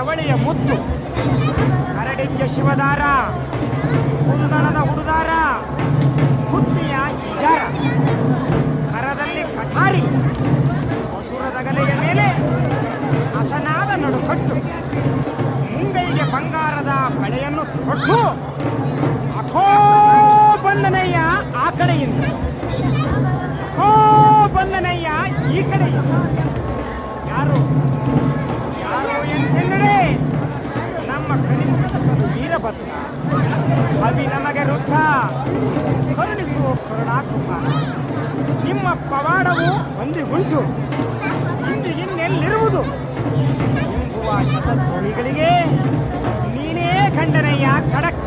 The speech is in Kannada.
ಯವಳಿಯ ಮುತ್ತು. ಅರಡಿಂಜ ಶಿವದಾರ ಕುಂದಣದ ಹುಡುದಾರ, ಕುತ್ತಿಯ ಇಜಾರ ಕರದಲ್ಲಿ ಕಠಾರಿ ಹಸುರದಗಲೆಯ ಮೇಲೆ ಹಸನಾದ ನಡುಕಟ್ಟು. ಮುಂಗೈಗೆ ಬಂಗಾರದ ಬಳೆಯನ್ನು ಕೊಟ್ಟು ಅಖೋ ಬಂದನಯ್ಯ ಆ ಕಡೆಯಿಂದ. ಅಖೋ ಬಂದನಯ್ಯ ಈ ಕಡೆಯಿಂದ. ವೀರಭದ್ರ ಅವಿ ನಮಗೆ ರುದ್ಧ ಕರುಣಿಸುವ ಕರುಣಾಕುಮಾರ. ನಿಮ್ಮ ಪವಾಡವು ಹೊಂದಿಗುಂಟು ಇಂದು ಇನ್ನೆಲ್ಲಿರುವುದು? ಎಂಬುವ ಶತಧ್ವನಿಗಳಿಗೆ ನೀನೇ ಖಂಡನಯ್ಯ ಖಡಕ್.